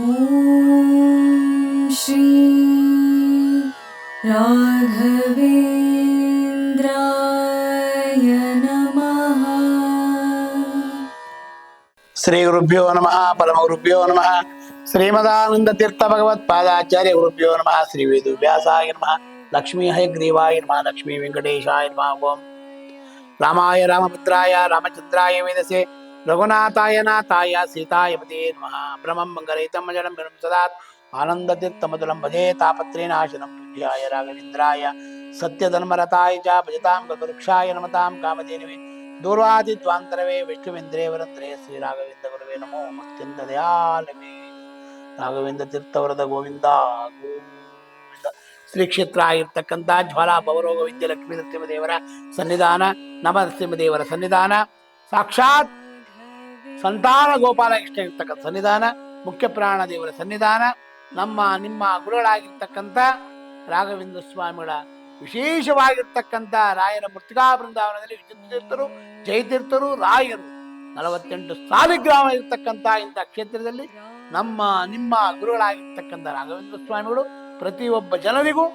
ॐ श्री राघवेन्द्राय नमः श्रीगुरुभ्यो नमः परमगुरुभ्यो नमः श्रीमदानन्दतीर्थभगवत्पादाचार्यगुरुभ्यो नमः श्रीवेदुव्यासाय नमः लक्ष्मीहयग्रीवाय नमः लक्ष्मीवेङ्कटेशाय नमः ओम् रामाय रामपुत्राय रामचन्द्राय वेदसे ರಘುನಾಥಾಯ ನಾಥಾಯ ಸೀತಾಯ ಪದೇ ನಮಃ ಭ್ರಮಂ ಮಂಗಲೈತಂ ಜಲಂ ಗಣಂ ಸದಾತ್ ಆನಂದ ತೀರ್ಥ ಮಧುರಂ ಭಜೇ ತಾಪತ್ರೇನಾಶನಂ ಪೂಜ್ಯಾಯ ರಾಘವೇಂದ್ರಾಯ ಸತ್ಯಧರ್ಮರತಾಯ ಚ ಭಜತಾಂ ಕಲ್ಪವೃಕ್ಷಾಯ ನಮತಾಂ ಕಾಮಧೇನವೇ ದೂರ್ವಾದಿತ್ವಾಂತರವೇ ವಿಷ್ಣುವೇಂದ್ರೇವರಂತ್ರೇ ಶ್ರೀ ರಾಘವೇಂದ್ರ ಗುರುವೇ ನಮೋ ಮತ್ಯಂತ ದಯಾಲವೇ ರಾಘವೇಂದ್ರ ತೀರ್ಥವರದ ಗೋವಿಂದ ಗೋವಿಂದ ಶ್ರೀ ಕ್ಷೇತ್ರ ಆಗಿರ್ತಕ್ಕಂಥ ಜ್ವಾಲಾ ಭವರೋಗ ವಿದ್ಯೆ ಲಕ್ಷ್ಮೀ ನರಸಿಂಹದೇವರ ಸನ್ನಿಧಾನ ನಮ ನರಸಿಂಹದೇವರ ಸನ್ನಿಧಾನ ಸಾಕ್ಷಾತ್ ಸಂತಾನ ಗೋಪಾಲ ಇಷ್ಟ ಇರ್ತಕ್ಕಂಥ ಸನ್ನಿಧಾನ, ಮುಖ್ಯ ಪ್ರಾಣ ದೇವರ ಸನ್ನಿಧಾನ, ನಮ್ಮ, ನಿಮ್ಮ ಗುರುಗಳಾಗಿರ್ತಕ್ಕಂಥ ರಾಘವೇಂದ್ರ ಸ್ವಾಮಿಗಳ ವಿಶೇಷವಾಗಿರ್ತಕ್ಕಂಥ ರಾಯರ ಮೃತಿಕಾ ಬೃಂದಾವನದಲ್ಲಿ ವಿಚಿತ್ರತೀರ್ಥರು ಜಯತೀರ್ಥರು, ರಾಯರು. ನಲವತ್ತೆಂಟು ಸಾಲಿಗ್ರಾಮ ಇರ್ತಕ್ಕಂಥ ಇಂಥ ಕ್ಷೇತ್ರದಲ್ಲಿ ನಮ್ಮ, ನಿಮ್ಮ ಗುರುಗಳಾಗಿರ್ತಕ್ಕಂಥ ರಾಘವೇಂದ್ರ ಸ್ವಾಮಿಗಳು ಪ್ರತಿಯೊಬ್ಬ ಜನರಿಗೂ,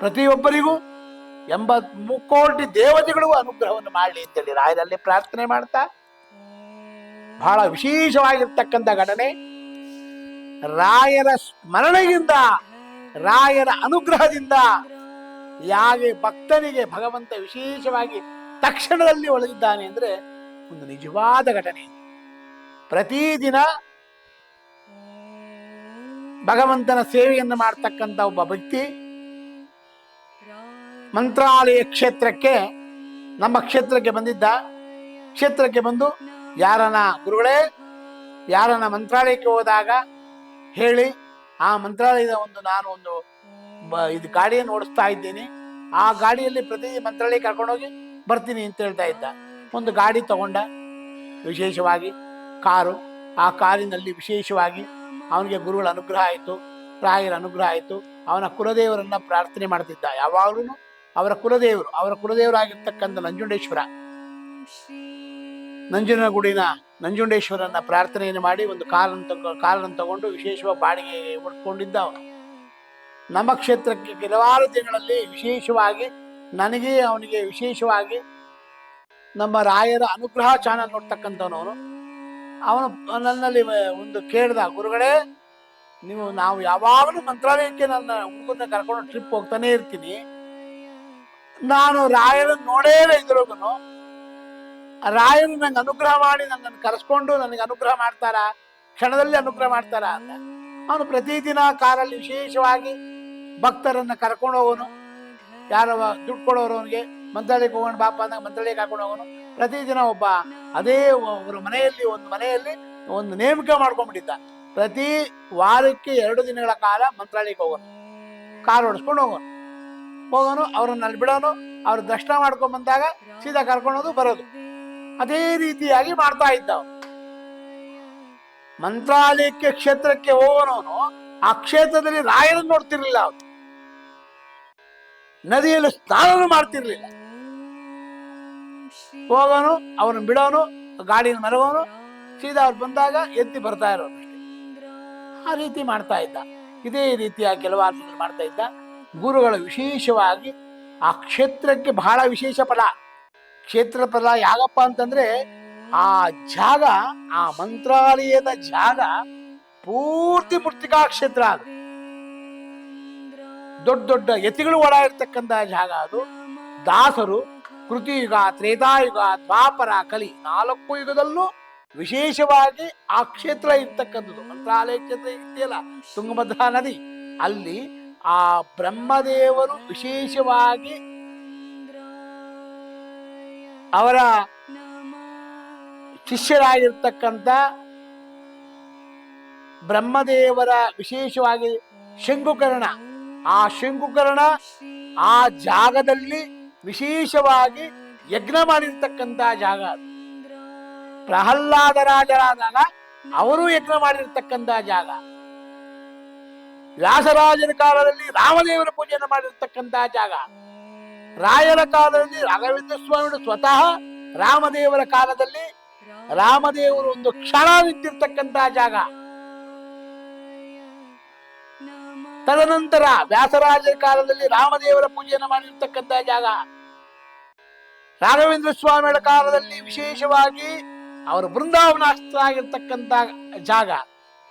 ಪ್ರತಿಯೊಬ್ಬರಿಗೂ ಎಂಬತ್ ಮುಕ್ಕೋಟಿ ದೇವತೆಗಳಿಗೂ ಅನುಗ್ರಹವನ್ನು ಮಾಡಲಿ ಅಂತೇಳಿ ರಾಯರಲ್ಲಿ ಪ್ರಾರ್ಥನೆ ಮಾಡ್ತಾ ಬಹಳ ವಿಶೇಷವಾಗಿರ್ತಕ್ಕಂಥ ಘಟನೆ. ರಾಯರ ಸ್ಮರಣೆಯಿಂದ, ರಾಯರ ಅನುಗ್ರಹದಿಂದ ಯಾಗೆ ಭಕ್ತನಿಗೆ ಭಗವಂತ ವಿಶೇಷವಾಗಿ ತಕ್ಷಣದಲ್ಲಿ ಒಳಗಿದ್ದಾನೆ ಅಂದ್ರೆ ಒಂದು ನಿಜವಾದ ಘಟನೆ. ಪ್ರತಿದಿನ ಭಗವಂತನ ಸೇವೆಯನ್ನು ಮಾಡ್ತಕ್ಕಂಥ ಒಬ್ಬ ವ್ಯಕ್ತಿ ಮಂತ್ರಾಲಯ ಕ್ಷೇತ್ರಕ್ಕೆ, ನಮ್ಮ ಕ್ಷೇತ್ರಕ್ಕೆ ಬಂದಿದ್ದ. ಕ್ಷೇತ್ರಕ್ಕೆ ಬಂದು ಯಾರನ ಗುರುಗಳೇ, ಯಾರನ ಮಂತ್ರಾಲಯಕ್ಕೆ ಹೋದಾಗ ಹೇಳಿ, ಆ ಮಂತ್ರಾಲಯದ ಒಂದು ನಾನು ಒಂದು ಇದು ಗಾಡಿಯನ್ನು ಓಡಿಸ್ತಾ ಇದ್ದೀನಿ. ಆ ಗಾಡಿಯಲ್ಲಿ ಪ್ರತಿ ಮಂತ್ರಾಲಯ ಕರ್ಕೊಂಡೋಗಿ ಬರ್ತೀನಿ ಅಂತ ಹೇಳ್ತಾ ಇದ್ದ. ಒಂದು ಗಾಡಿ ತಗೊಂಡ, ವಿಶೇಷವಾಗಿ ಕಾರು. ಆ ಕಾರಿನಲ್ಲಿ ವಿಶೇಷವಾಗಿ ಅವನಿಗೆ ಗುರುಗಳ ಅನುಗ್ರಹ ಆಯಿತು ರಾಯರ ಅನುಗ್ರಹ ಆಯಿತು. ಅವನ ಕುಲದೇವರನ್ನ ಪ್ರಾರ್ಥನೆ ಮಾಡ್ತಿದ್ದ. ಯಾವಾಗಲೂ ಅವರ ಕುಲದೇವರು, ಅವರ ಕುಲದೇವರಾಗಿರ್ತಕ್ಕಂಥ ನಂಜುಂಡೇಶ್ವರ. ನಂಜನಗೂಡಿನ ನಂಜುಂಡೇಶ್ವರನ ಪ್ರಾರ್ಥನೆಯನ್ನು ಮಾಡಿ ಒಂದು ಕಾಲನ್ನು ತಗೊ ಕಾಲನ್ನು ತಗೊಂಡು ವಿಶೇಷವಾಗಿ ಬಾಡಿಗೆ ಉಟ್ಕೊಂಡಿದ್ದ ಅವನು ನಮ್ಮ ಕ್ಷೇತ್ರಕ್ಕೆ ಕೆಲವಾರು ದಿನಗಳಲ್ಲಿ ವಿಶೇಷವಾಗಿ ನನಗೆ ಅವನಿಗೆ ವಿಶೇಷವಾಗಿ ನಮ್ಮ ರಾಯರ ಅನುಗ್ರಹ ಚಾನಲ್ ನೋಡ್ತಕ್ಕಂಥವನು ಅವನು. ನನ್ನಲ್ಲಿ ಒಂದು ಕೇಳ್ದ, ಗುರುಗಳೇ, ನೀವು, ನಾವು ಯಾವಾಗಲೂ ಮಂತ್ರಾಲಯಕ್ಕೆ ನನ್ನ ಹುಡುಗನ ಕರ್ಕೊಂಡು ಟ್ರಿಪ್ ಹೋಗ್ತಾನೆ ಇರ್ತೀನಿ. ನಾನು ರಾಯರನ್ನು ನೋಡೇ ಇದ್ರೋಗನು. ರಾಯರು ನಂಗೆ ಅನುಗ್ರಹ ಮಾಡಿ ನನ್ನನ್ನು ಕರೆಸ್ಕೊಂಡು ನನಗೆ ಅನುಗ್ರಹ ಮಾಡ್ತಾರ, ಕ್ಷಣದಲ್ಲಿ ಅನುಗ್ರಹ ಮಾಡ್ತಾರ ಅಂತ. ಅವನು ಪ್ರತಿದಿನ ಕಾರಲ್ಲಿ ವಿಶೇಷವಾಗಿ ಭಕ್ತರನ್ನು ಕರ್ಕೊಂಡು ಹೋಗೋನು ಯಾರ ದುಡ್ಡು ಕೊಡೋರು ಅವನಿಗೆ, ಮಂತ್ರಾಲಯಕ್ಕೆ ಹೋಗೋಣ ಬಾಪ ಅಂದಾಗ ಮಂತ್ರಾಲಯಕ್ಕೆ ಹಾಕೊಂಡು ಹೋಗೋನು ಪ್ರತಿದಿನ ಒಬ್ಬ ಅದೇ ಒಬ್ಬರು ಮನೆಯಲ್ಲಿ, ಒಂದು ಮನೆಯಲ್ಲಿ ಒಂದು ನೇಮಕ ಮಾಡ್ಕೊಂಡ್ಬಿಟ್ಟಿದ್ದ. ಪ್ರತಿ ವಾರಕ್ಕೆ ಎರಡು ದಿನಗಳ ಕಾಲ ಮಂತ್ರಾಲಯಕ್ಕೆ ಹೋಗೋನು ಕಾರ್ ಓಡಿಸ್ಕೊಂಡು ಹೋಗೋನು ಹೋಗೋನು, ಅವ್ರನ್ನ ಅಲ್ಲಿ ಬಿಡೋನು, ಅವ್ರ ದರ್ಶನ ಮಾಡ್ಕೊಂಡ್ ಬಂದಾಗ ಸೀದಾ ಕರ್ಕೊಂಡೋದು ಬರೋದು. ಅದೇ ರೀತಿಯಾಗಿ ಮಾಡ್ತಾ ಇದ್ದ ಮಂತ್ರಾಲಯಕ್ಕೆ ಕ್ಷೇತ್ರಕ್ಕೆ ಹೋಗೋನವನು, ಆ ಕ್ಷೇತ್ರದಲ್ಲಿ ರಾಯರನ್ನು ನೋಡ್ತಿರ್ಲಿಲ್ಲ ಅವನು. ನದಿಯಲ್ಲಿ ಸ್ನಾನ ಮಾಡ್ತಿರ್ಲಿಲ್ಲ. ಹೋಗೋನು, ಅವನು ಬಿಡೋನು ಗಾಡಿನ ಮರಗೋನು ಸೀದಾ ಅವ್ರು ಬಂದಾಗ ಎತ್ತಿ ಬರ್ತಾ ಇರೋನು ಆ ರೀತಿ ಮಾಡ್ತಾ ಇದ್ದ. ಇದೇ ರೀತಿಯ ಕೆಲವಾರು ಮಾಡ್ತಾ ಇದ್ದ. ಗುರುಗಳು ವಿಶೇಷವಾಗಿ ಆ ಕ್ಷೇತ್ರಕ್ಕೆ ಬಹಳ ವಿಶೇಷ ಫಲ. ಕ್ಷೇತ್ರ ಫಲ ಯಾಗಪ್ಪ ಅಂತಂದ್ರೆ ಆ ಜಾಗ, ಆ ಮಂತ್ರಾಲಯದ ಜಾಗ ಪೂರ್ತಿ ಮೃತ್ತಿಕಾ ಕ್ಷೇತ್ರ ಅದು. ದೊಡ್ಡ ದೊಡ್ಡ ಯತಿಗಳು ಓಡಾಡಿರ್ತಕ್ಕಂಥ ಜಾಗ ಅದು. ದಾಸರು, ಕೃತಿಯುಗ, ತ್ರೇತಾಯುಗ, ದ್ವಾಪರ, ಕಲಿ ನಾಲ್ಕು ಯುಗದಲ್ಲೂ ವಿಶೇಷವಾಗಿ ಆ ಕ್ಷೇತ್ರ ಇರ್ತಕ್ಕಂಥದ್ದು. ಮಂತ್ರಾಲಯ ಕ್ಷೇತ್ರ ಇದೆಯಲ್ಲ, ತುಂಗಭದ್ರಾ ನದಿ. ಅಲ್ಲಿ ಆ ಬ್ರಹ್ಮದೇವರು ವಿಶೇಷವಾಗಿ ಅವರ ಶಿಷ್ಯರಾಗಿರ್ತಕ್ಕಂಥ ಬ್ರಹ್ಮದೇವರ ವಿಶೇಷವಾಗಿ ಶಂಕುಕರಣ. ಆ ಶಂಕುಕರಣ ಆ ಜಾಗದಲ್ಲಿ ವಿಶೇಷವಾಗಿ ಯಜ್ಞ ಮಾಡಿರ್ತಕ್ಕಂಥ ಜಾಗ. ಪ್ರಹ್ಲಾದ ರಾಜರಾದಾಗ ಅವರು ಯಜ್ಞ ಮಾಡಿರ್ತಕ್ಕಂಥ ಜಾಗ. ವ್ಯಾಸರಾಜನ ಕಾಲದಲ್ಲಿ ರಾಮದೇವರ ಪೂಜೆಯನ್ನು ಮಾಡಿರ್ತಕ್ಕಂಥ ಜಾಗ. ರಾಯರ ಕಾಲದಲ್ಲಿ ರಾಘವೇಂದ್ರ ಸ್ವಾಮಿಗಳು ಸ್ವತಃ ರಾಮದೇವರ ಕಾಲದಲ್ಲಿ ರಾಮದೇವರು ಒಂದು ಕ್ಷಣ ನಿಂತಿರ್ತಕ್ಕಂತಹ ಜಾಗ. ತದನಂತರ ವ್ಯಾಸರಾಜರ ಕಾಲದಲ್ಲಿ ರಾಮದೇವರ ಪೂಜೆಯನ್ನು ಮಾಡಿರ್ತಕ್ಕಂತಹ ಜಾಗ. ರಾಘವೇಂದ್ರ ಸ್ವಾಮಿಗಳ ಕಾಲದಲ್ಲಿ ವಿಶೇಷವಾಗಿ ಅವರ ಅವರು ಬೃಂದಾವನಾಸ್ಥರಾಗಿರ್ತಕ್ಕಂಥ ಜಾಗ.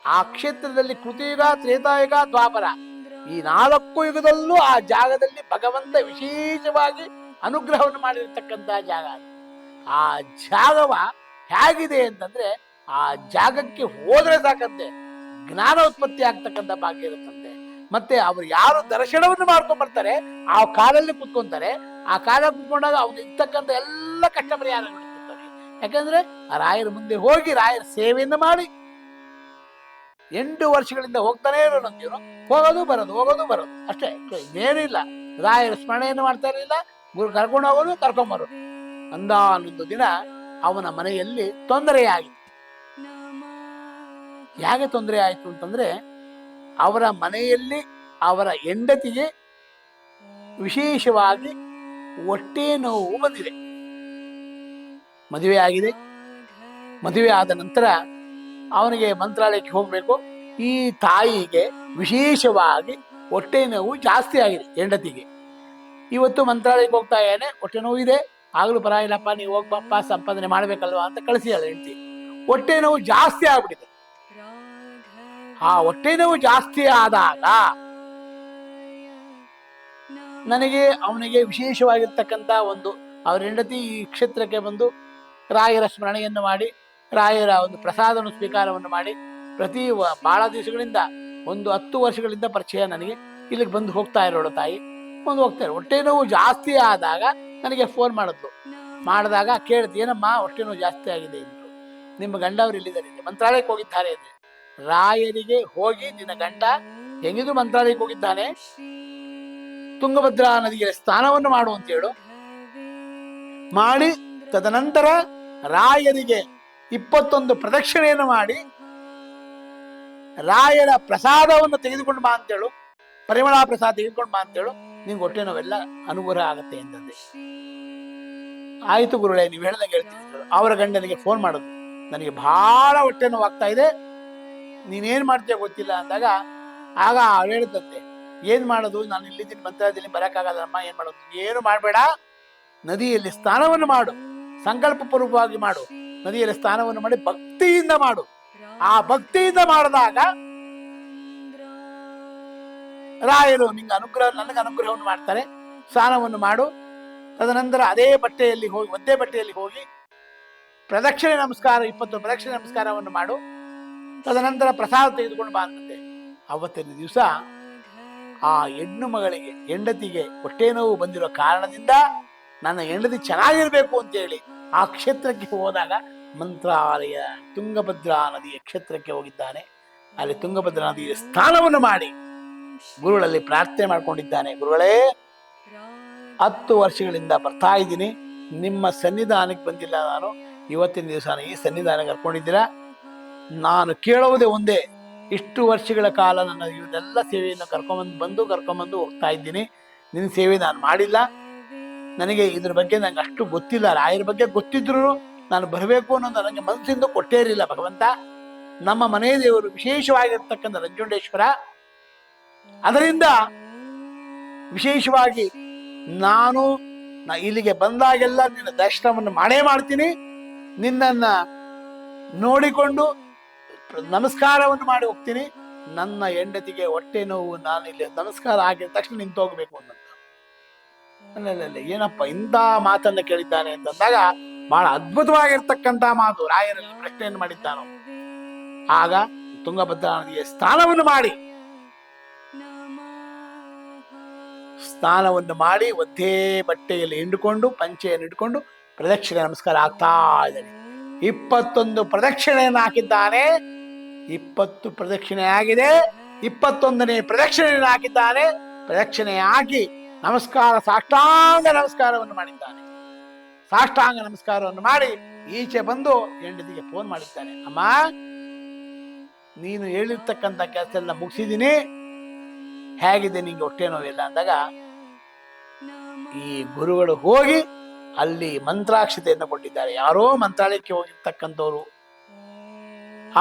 ಆ ಕ್ಷೇತ್ರದಲ್ಲಿ ಕೃತಿಗ, ತ್ರೇತಾಯುಗ, ದ್ವಾಪರ. ಈ ನಾಲ್ಕು ಯುಗದಲ್ಲೂ ಆ ಜಾಗದಲ್ಲಿ ಭಗವಂತ ವಿಶೇಷವಾಗಿ ಅನುಗ್ರಹವನ್ನು ಮಾಡಿರ್ತಕ್ಕಂಥ ಜಾಗ ಆ ಜಾಗವ ಹೇಗಿದೆ ಅಂತಂದ್ರೆ ಆ ಜಾಗಕ್ಕೆ ಹೋದ್ರೆ ಸಾಕಂತೆ, ಜ್ಞಾನ ಉತ್ಪತ್ತಿ ಆಗ್ತಕ್ಕಂಥ ಭಾಗ್ಯ ಇರುತ್ತಂತೆ. ಮತ್ತೆ ಅವ್ರು ಯಾರು ದರ್ಶನವನ್ನು ಮಾಡ್ಕೊಂಡ್ ಬರ್ತಾರೆ, ಆ ಕಾಲಲ್ಲಿ ಕುತ್ಕೊಂತಾರೆ, ಆ ಕಾಲ ಕುತ್ಕೊಂಡಾಗ ಅವ್ನು ಇರ್ತಕ್ಕಂಥ ಎಲ್ಲ ಕಷ್ಟ ಪರಿಹಾರ ಯಾಕಂದ್ರೆ ರಾಯರ ಮುಂದೆ ಹೋಗಿ ರಾಯರ ಸೇವೆಯನ್ನು ಮಾಡಿ ಎಂಟು ವರ್ಷಗಳಿಂದ ಹೋಗ್ತಾನೆ ಜೀವನ ಹೋಗೋದು ಬರೋದು ಹೋಗೋದು ಬರೋದು. ಅಷ್ಟೇ, ಏನಿಲ್ಲ. ರಾಯರ ಸ್ಮರಣೆಯನ್ನು ಮಾಡ್ತಾ ಇರಲಿಲ್ಲ. ಗುರು ಕರ್ಕೊಂಡು ಹೋಗೋದು, ಕರ್ಕೊಂಡ್ ಅಂದ ಅಂದಾನೊಂದು ದಿನ ಅವನ ಮನೆಯಲ್ಲಿ ತೊಂದರೆಯಾಗಿ ಹೇಗೆ ತೊಂದರೆ ಆಯಿತು ಅಂತಂದ್ರೆ, ಅವರ ಮನೆಯಲ್ಲಿ ಅವರ ಹೆಂಡತಿಗೆ ವಿಶೇಷವಾಗಿ ಹೊಟ್ಟೆ ನೋವು ಬಂದಿದೆ. ಮದುವೆ ಆಗಿದೆ. ಮದುವೆ ಆದ ನಂತರ ಅವನಿಗೆ ಮಂತ್ರಾಲಯಕ್ಕೆ ಹೋಗಬೇಕು. ಈ ತಾಯಿಗೆ ವಿಶೇಷವಾಗಿ ಹೊಟ್ಟೆ ನೋವು ಜಾಸ್ತಿ ಆಗಿದೆ ಹೆಂಡತಿಗೆ. ಇವತ್ತು ಮಂತ್ರಾಲಯಕ್ಕೆ ಹೋಗ್ತಾ ಇದ್ದಾನೆ, ಹೊಟ್ಟೆ ನೋವು ಇದೆ. ಆಗಲೂ ಪರವಾಗಿಲ್ಲಪ್ಪ, ನೀವು ಹೋಗ್ಬಪ್ಪ, ಸಂಪಾದನೆ ಮಾಡಬೇಕಲ್ವಾ ಅಂತ ಕಳಿಸಿಯಾಳ ಹೆಂಡತಿ. ಹೊಟ್ಟೆ ನೋವು ಜಾಸ್ತಿ ಆಗ್ಬಿಟ್ಟಿದೆ. ಆ ಹೊಟ್ಟೆ ನೋವು ಜಾಸ್ತಿ ಆದಾಗ ನನಗೆ ಅವನಿಗೆ ವಿಶೇಷವಾಗಿರ್ತಕ್ಕಂಥ ಒಂದು, ಅವ್ರ ಹೆಂಡತಿ ಈ ಕ್ಷೇತ್ರಕ್ಕೆ ಬಂದು ರಾಯರ ಸ್ಮರಣೆಯನ್ನು ಮಾಡಿ ರಾಯರ ಒಂದು ಪ್ರಸಾದವನ್ನು ಸ್ವೀಕಾರವನ್ನು ಮಾಡಿ ಪ್ರತಿ ಬಹಳ ದಿವಸಗಳಿಂದ ಒಂದು ಹತ್ತು ವರ್ಷಗಳಿಂದ ಪರಿಚಯ ನನಗೆ. ಇಲ್ಲಿಗೆ ಬಂದು ಹೋಗ್ತಾ ಇರೋಳು ತಾಯಿ. ಒಂದು ಹೋಗ್ತಾರೆ ಹೊಟ್ಟೆ ನೋವು ಜಾಸ್ತಿ ಆದಾಗ ನನಗೆ ಫೋನ್ ಮಾಡಿದ್ಲು. ಮಾಡಿದಾಗ ಕೇಳಿದ್ ಏನಮ್ಮ, ಹೊಟ್ಟೆ ನೋವು ಜಾಸ್ತಿ ಆಗಿದೆ ಎಂದು ನಿಮ್ಮ ಗಂಡ ಅವ್ರು ಇಲ್ಲಿದ್ದಾರೆ ಮಂತ್ರಾಲಯಕ್ಕೆ ಹೋಗಿದ್ದಾರೆ ಅಂದರೆ ರಾಯರಿಗೆ ಹೋಗಿ, ನಿನ್ನ ಗಂಡ ಹೆಂಗಿದ್ರು ಮಂತ್ರಾಲಯಕ್ಕೆ ಹೋಗಿದ್ದಾನೆ? ತುಂಗಭದ್ರಾ ನದಿಗೆ ಸ್ನಾನವನ್ನು ಮಾಡು ಅಂತ ಹೇಳು. ಮಾಡಿ ತದನಂತರ ರಾಯರಿಗೆ ಇಪ್ಪತ್ತೊಂದು ಪ್ರದಕ್ಷಿಣೆಯನ್ನು ಮಾಡಿ ರಾಯರ ಪ್ರಸಾದವನ್ನು ತೆಗೆದುಕೊಂಡು ಬಾ ಅಂತೇಳು, ಪರಿಮಳ ಪ್ರಸಾದ ತೆಗೆದುಕೊಂಡು ಬಾ ಅಂತೇಳು, ನಿಂಗೆ ಹೊಟ್ಟೆ ನೋವೆಲ್ಲ ಅನುಗ್ರಹ ಆಗುತ್ತೆ ಅಂತಂದೆ ಆಯ್ತು ಗುರುಳೆ ನೀವು ಹೇಳ್ದಂಗೆ ಹೇಳ್ತೀನಿ. ಅವರ ಗಂಡನಿಗೆ ಫೋನ್ ಮಾಡೋದು. ನನಗೆ ಬಹಳ ಹೊಟ್ಟೆ ಆಗ್ತಾ ಇದೆ. ನೀನೇನ್ ಮಾಡ್ತೀಯ ಗೊತ್ತಿಲ್ಲ ಅಂದಾಗ, ಆಗ ಅವಳು ಹೇಳಿದಂತೆ, ಏನ್ ಮಾಡೋದು? ನಾನು ಇಲ್ಲಿದ್ದೀನಿ ಮಂತ್ರಾಲಯದಲ್ಲಿ ಬರಕ್ಕಾಗಲ್ಲಮ್ಮ, ಏನ್ ಮಾಡೋದು? ಏನು ಮಾಡಬೇಡ? ನದಿಯಲ್ಲಿ ಸ್ನಾನವನ್ನು ಮಾಡು. ಸಂಕಲ್ಪ ಪೂರ್ವಕವಾಗಿ ಮಾಡು. ನದಿಯಲ್ಲಿ ಸ್ನಾನವನ್ನು ಮಾಡಿ ಭಕ್ತಿಯಿಂದ ಮಾಡು. ಆ ಭಕ್ತಿಯಿಂದ ಮಾಡಿದಾಗ ರಾಯರು ನಿಂಗೆ ಅನುಗ್ರಹ, ನನಗೆ ಅನುಗ್ರಹವನ್ನು ಮಾಡ್ತಾರೆ. ಸ್ನಾನವನ್ನು ಮಾಡು. ತದನಂತರ ಅದೇ ಬಟ್ಟೆಯಲ್ಲಿ ಹೋಗಿ, ಒಂದೇ ಬಟ್ಟೆಯಲ್ಲಿ ಹೋಗಿ ಪ್ರದಕ್ಷಿಣೆ ನಮಸ್ಕಾರ ಇಪ್ಪತ್ತು ಪ್ರದಕ್ಷಿಣೆ ನಮಸ್ಕಾರವನ್ನು ಮಾಡು. ತದನಂತರ ಪ್ರಸಾದ ತೆಗೆದುಕೊಂಡು ಬಾ ಅಂತಂತೆ ಅವತ್ತಿನ ದಿವಸ ಆ ಹೆಣ್ಣು ಮಗಳಿಗೆ, ಹೆಂಡತಿಗೆ ಹೊಟ್ಟೆ ನೋವು ಬಂದಿರೋ ಕಾರಣದಿಂದ ನನ್ನ ಹೆಂಡತಿ ಚೆನ್ನಾಗಿರ್ಬೇಕು ಅಂತೇಳಿ ಆ ಕ್ಷೇತ್ರಕ್ಕೆ ಹೋದಾಗ ಮಂತ್ರಾಲಯ ತುಂಗಭದ್ರಾ ನದಿಯ ಕ್ಷೇತ್ರಕ್ಕೆ ಹೋಗಿದ್ದಾನೆ. ಅಲ್ಲಿ ತುಂಗಭದ್ರಾ ನದಿಯ ಸ್ನಾನವನ್ನು ಮಾಡಿ ಗುರುಗಳಲ್ಲಿ ಪ್ರಾರ್ಥನೆ ಮಾಡ್ಕೊಂಡಿದ್ದಾನೆ. ಗುರುಗಳೇ, ಹತ್ತು ವರ್ಷಗಳಿಂದ ಬರ್ತಾ ಇದ್ದೀನಿ. ನಿಮ್ಮ ಸನ್ನಿಧಾನಕ್ಕೆ ಬಂದಿಲ್ಲ ನಾನು. ಇವತ್ತಿನ ದಿವಸ ಈ ಸನ್ನಿಧಾನಕ್ಕೆ ಕರ್ಕೊಂಡಿದ್ದೀರಾ? ನಾನು ಕೇಳುವುದೇ ಒಂದೇ. ಇಷ್ಟು ವರ್ಷಗಳ ಕಾಲ ನನ್ನ ಇವನ್ನೆಲ್ಲ ಸೇವೆಯನ್ನು ಕರ್ಕೊಂಬಂದು, ಬಂದು ಕರ್ಕೊಂಬಂದು ಹೋಗ್ತಾ ಇದ್ದೀನಿ. ನಿನ್ನ ಸೇವೆ ನಾನು ಮಾಡಿಲ್ಲ. ನನಗೆ ಇದ್ರ ಬಗ್ಗೆ ನಂಗೆ ಅಷ್ಟು ಗೊತ್ತಿಲ್ಲ. ರಾಯರ ಬಗ್ಗೆ ಗೊತ್ತಿದ್ರು ನಾನು ಬರಬೇಕು ಅನ್ನೋದು ನನಗೆ ಮನಸ್ಸಿಂದ ಕೊಟ್ಟೇ ಇರಲಿಲ್ಲ ಭಗವಂತ. ನಮ್ಮ ಮನೆ ದೇವರು ವಿಶೇಷವಾಗಿರ್ತಕ್ಕಂಥ ನಂಜುಂಡೇಶ್ವರ ಅದರಿಂದ ವಿಶೇಷವಾಗಿ ನಾನು ಇಲ್ಲಿಗೆ ಬಂದಾಗೆಲ್ಲ ನಿನ್ನ ದರ್ಶನವನ್ನು ಮಾಡೇ ಮಾಡ್ತೀನಿ. ನಿನ್ನನ್ನ ನೋಡಿಕೊಂಡು ನಮಸ್ಕಾರವನ್ನು ಮಾಡಿ ಹೋಗ್ತೀನಿ. ನನ್ನ ಹೆಂಡತಿಗೆ ಹೊಟ್ಟೆ ನೋವು ನಾನು ಇಲ್ಲಿ ನಮಸ್ಕಾರ ಆಗಿದ ತಕ್ಷಣ ನಿಂತು ಅಲ್ಲಲ್ಲ ಏನಪ್ಪ, ಇಂಥ ಮಾತನ್ನ ಕೇಳಿದ್ದಾನೆ ಅಂತಂದಾಗ ಬಹಳ ಅದ್ಭುತವಾಗಿರ್ತಕ್ಕಂಥ ಮಾತು ರಾಯರಲ್ಲಿ ಪ್ರಶ್ನೆಯನ್ನು ಮಾಡಿದ್ದಾನು ಆಗ ತುಂಗಭದ್ರಾ ನದಿಗೆ ಸ್ನಾನವನ್ನು ಮಾಡಿ. ಸ್ನಾನವನ್ನು ಮಾಡಿ ಒದ್ದೇ ಬಟ್ಟೆಯಲ್ಲಿ ಹಿಂಡುಕೊಂಡು, ಪಂಚೆಯನ್ನು ಇಟ್ಕೊಂಡು ಪ್ರದಕ್ಷಿಣೆ ನಮಸ್ಕಾರ ಆಗ್ತಾ ಇದ್ದಾನೆ. ಇಪ್ಪತ್ತೊಂದು ಪ್ರದಕ್ಷಿಣೆಯನ್ನು ಹಾಕಿದ್ದಾನೆ. ಇಪ್ಪತ್ತು ಪ್ರದಕ್ಷಿಣೆ ಆಗಿದೆ. ಇಪ್ಪತ್ತೊಂದನೇ ಪ್ರದಕ್ಷಿಣೆಯನ್ನು ಹಾಕಿದ್ದಾನೆ. ಪ್ರದಕ್ಷಿಣೆ ಹಾಕಿ ನಮಸ್ಕಾರ, ಸಾಷ್ಟಾಂಗ ನಮಸ್ಕಾರವನ್ನು ಮಾಡಿದ್ದಾನೆ. ಸಾಷ್ಟಾಂಗ ನಮಸ್ಕಾರವನ್ನು ಮಾಡಿ ಈಚೆ ಬಂದು ಹೆಂಡತಿಗೆ ಫೋನ್ ಮಾಡಿದ್ದಾನೆ. ಅಮ್ಮ, ನೀನು ಹೇಳಿರ್ತಕ್ಕಂಥ ಕೆಲಸ ಎಲ್ಲ ಮುಗಿಸಿದ್ದೀನಿ. ಹೇಗಿದೆ ನಿಂಗೆ ಹೊಟ್ಟೆ ನೋವಿಲ್ಲ? ಅಂದಾಗ, ಈ ಗುರುಗಳು ಹೋಗಿ ಅಲ್ಲಿ ಮಂತ್ರಾಕ್ಷತೆಯನ್ನು ಕೊಟ್ಟಿದ್ದಾರೆ. ಯಾರೋ ಮಂತ್ರಾಲಯಕ್ಕೆ ಹೋಗಿರ್ತಕ್ಕಂಥವ್ರು.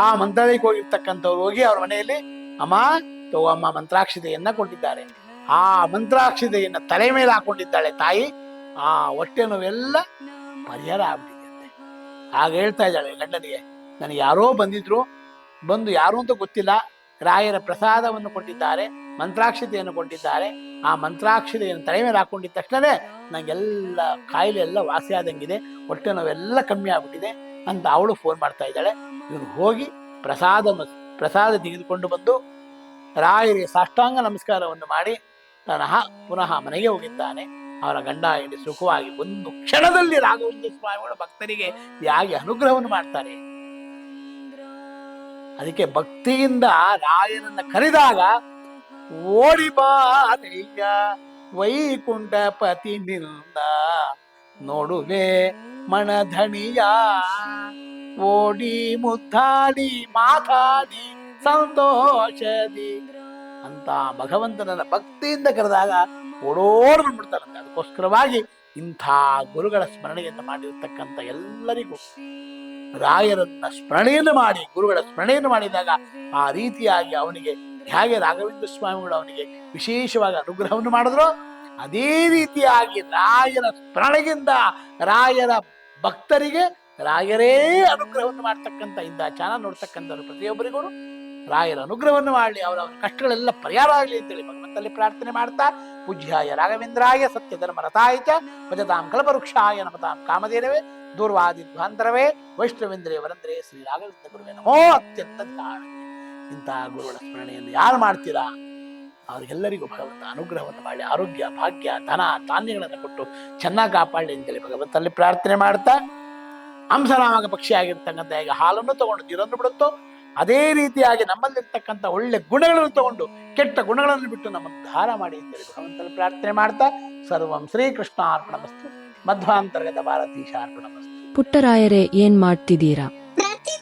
ಆ ಮಂತ್ರಾಲಯಕ್ಕೆ ಹೋಗಿರ್ತಕ್ಕಂಥವ್ರು ಹೋಗಿ ಅವ್ರ ಮನೆಯಲ್ಲಿ, ಅಮ್ಮ ತಗೋಮ್ಮ ಮಂತ್ರಾಕ್ಷತೆಯನ್ನ ಕೊಟ್ಟಿದ್ದಾರೆ. ಆ ಮಂತ್ರಾಕ್ಷತೆಯನ್ನು ತಲೆ ಮೇಲೆ ಹಾಕೊಂಡಿದ್ದಾಳೆ ತಾಯಿ. ಆ ಹೊಟ್ಟೆ ನೋವೆಲ್ಲ ಪರಿಹಾರ ಆಗ್ಬಿಟ್ಟಿದೆ. ಆಗ ಹೇಳ್ತಾ ಇದ್ದಾಳೆ, ಗಂಡನಿಗೆ, ನನಗೆ ಯಾರೋ ಬಂದಿದ್ರು, ಬಂದು ಯಾರು ಅಂತ ಗೊತ್ತಿಲ್ಲ. ರಾಯರ ಪ್ರಸಾದವನ್ನು ಕೊಟ್ಟಿದ್ದಾರೆ ಮಂತ್ರಾಕ್ಷತೆಯನ್ನು ಕೊಟ್ಟಿದ್ದಾರೆ. ಆ ಮಂತ್ರಾಕ್ಷತೆಯನ್ನು ತಲೆ ಮೇಲೆ ಹಾಕೊಂಡಿದ್ದ ತಕ್ಷಣವೇ ನನಗೆಲ್ಲ ಕಾಯಿಲೆ ಎಲ್ಲ ವಾಸಿ ಆದಂಗಿದೆ. ಹೊಟ್ಟೆ ನೋವೆಲ್ಲ ಕಮ್ಮಿ ಆಗ್ಬಿಟ್ಟಿದೆ ಅಂತ ಅವಳು ಫೋನ್ ಮಾಡ್ತಾ ಇದ್ದಾಳೆ. ಇವನು ಹೋಗಿ ಪ್ರಸಾದ ಪ್ರಸಾದ ತೆಗೆದುಕೊಂಡು ಬಂದು ರಾಯರಿಗೆ ಸಾಷ್ಟಾಂಗ ನಮಸ್ಕಾರವನ್ನು ಮಾಡಿ ತನಹ ಪುನಃ ಮನೆಗೆ ಹೋಗಿದ್ದಾನೆ. ಅವರ ಗಂಡ ಹೇಳಿ ಸುಖವಾಗಿ ಒಂದು ಕ್ಷಣದಲ್ಲಿ ರಾಘವೇಂದ್ರ ಸ್ವಾಮಿಗಳು ಭಕ್ತರಿಗೆ ಯಾಗಿ ಅನುಗ್ರಹವನ್ನು ಮಾಡ್ತಾರೆ. ಅದಕ್ಕೆ ಭಕ್ತಿಯಿಂದ ರಾಯನನ್ನ ಕರೆದಾಗ, ಓಡಿ ಬಾ ವೈಕುಂಠ ಪತಿ ನಿಂದ ನೋಡುವೆ ಮಣಧಣಿಯ. ಓಡಿ ಮುದ್ದಾಡಿ ಮಾತಾಡಿ ಸಂತೋಷದಿ ಅಂತ ಭಗವಂತನನ್ನ ಭಕ್ತಿಯಿಂದ ಕರೆದಾಗ ಓಡೋಡ್ ಅದಕ್ಕೋಸ್ಕರವಾಗಿ ಇಂಥ ಗುರುಗಳ ಸ್ಮರಣೆಯನ್ನು ಮಾಡಿರ್ತಕ್ಕಂಥ ಎಲ್ಲರಿಗೂ ರಾಯರನ್ನ ಸ್ಮರಣೆಯನ್ನು ಮಾಡಿ, ಗುರುಗಳ ಸ್ಮರಣೆಯನ್ನು ಮಾಡಿದಾಗ ಆ ರೀತಿಯಾಗಿ ಅವನಿಗೆ ಹೇಗೆ ರಾಘವೇಂದ್ರ ಸ್ವಾಮಿಗಳು ಅವನಿಗೆ ವಿಶೇಷವಾಗಿ ಅನುಗ್ರಹವನ್ನು ಮಾಡಿದ್ರು, ಅದೇ ರೀತಿಯಾಗಿ ರಾಯರ ಸ್ಮರಣೆಯಿಂದ ರಾಯರ ಭಕ್ತರಿಗೆ ರಾಯರೇ ಅನುಗ್ರಹವನ್ನು ಮಾಡ್ತಕ್ಕಂಥ ಇಂಥ ಚಾನಲ್ ನೋಡ್ತಕ್ಕಂಥವ್ರು ಪ್ರತಿಯೊಬ್ಬರಿಗೂ. ರಾಯರ ಅನುಗ್ರಹವನ್ನು ಮಾಡಲಿ, ಅವರ ಕಷ್ಟಗಳೆಲ್ಲ ಪರಿಹಾರ ಆಗಲಿ ಅಂತೇಳಿ ಭಗವಂತಲ್ಲಿ ಪ್ರಾರ್ಥನೆ ಮಾಡ್ತಾ, ಪೂಜ್ಯಾಯ ರಾಘವೇಂದ್ರಾಯ ಸತ್ಯ ಧರ್ಮ ರಥಾಯ ಚ ಭಜತಾಂ ಕಲ್ಪವೃಕ್ಷಾಯ ನಮತಾಂ ಕಾಮಧೇನವೇ ದೂರ್ವಾದಿ ಧ್ವಾಂತರವೇ ವೈಷ್ಣವೇಂದ್ರೇ ವರಂದ್ರೇ, ಶ್ರೀ ರಾಘವೇಂದ್ರ ಗುರುವೇ ನಮೋ ಅತ್ಯಂತ ಇಂತಹ ಗುರುಗಳ ಸ್ಮರಣೆಯನ್ನು ಯಾರು ಮಾಡ್ತೀರಾ? ಅವರಿಗೆಲ್ಲರಿಗೂ ಭಗವಂತ ಅನುಗ್ರಹವನ್ನು ಮಾಡಿ, ಆರೋಗ್ಯ, ಭಾಗ್ಯ, ಧನ, ಧಾನ್ಯಗಳನ್ನು ಕೊಟ್ಟು ಚೆನ್ನಾಗಿ ಕಾಪಾಡಲಿ ಅಂತೇಳಿ ಭಗವಂತಲ್ಲಿ ಪ್ರಾರ್ಥನೆ ಮಾಡ್ತಾ ಹಂಸನಾಮಕ ಪಕ್ಷಿ ಆಗಿರ್ತಕ್ಕಂಥ ಈಗ ಹಾಲನ್ನು ತಗೊಂಡು ನೀರನ್ನು ಬಿಡುತ್ತೋ ಅದೇ ರೀತಿಯಾಗಿ ನಮ್ಮಲ್ಲಿರ್ತಕ್ಕಂಥ ಒಳ್ಳೆ ಗುಣಗಳನ್ನು ತಗೊಂಡು ಕೆಟ್ಟ ಗುಣಗಳನ್ನು ಬಿಟ್ಟು ನಮ್ಮನ್ನು ಧಾರ ಮಾಡಿ ಅಂತೇಳಿ ಭಗವಂತನ ಪ್ರಾರ್ಥನೆ ಮಾಡ್ತಾ ಸರ್ವಂ ಶ್ರೀಕೃಷ್ಣ ಅರ್ಪಣಮಸ್ತು ಮಧ್ವಾಂತರ್ಗತ ಭಾರತೀಶ ಅರ್ಪಣಮಸ್ತು ಪುಟ್ಟರಾಯರೇ, ಏನ್ ಮಾಡ್ತಿದ್ದೀರಾ?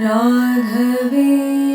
राघवे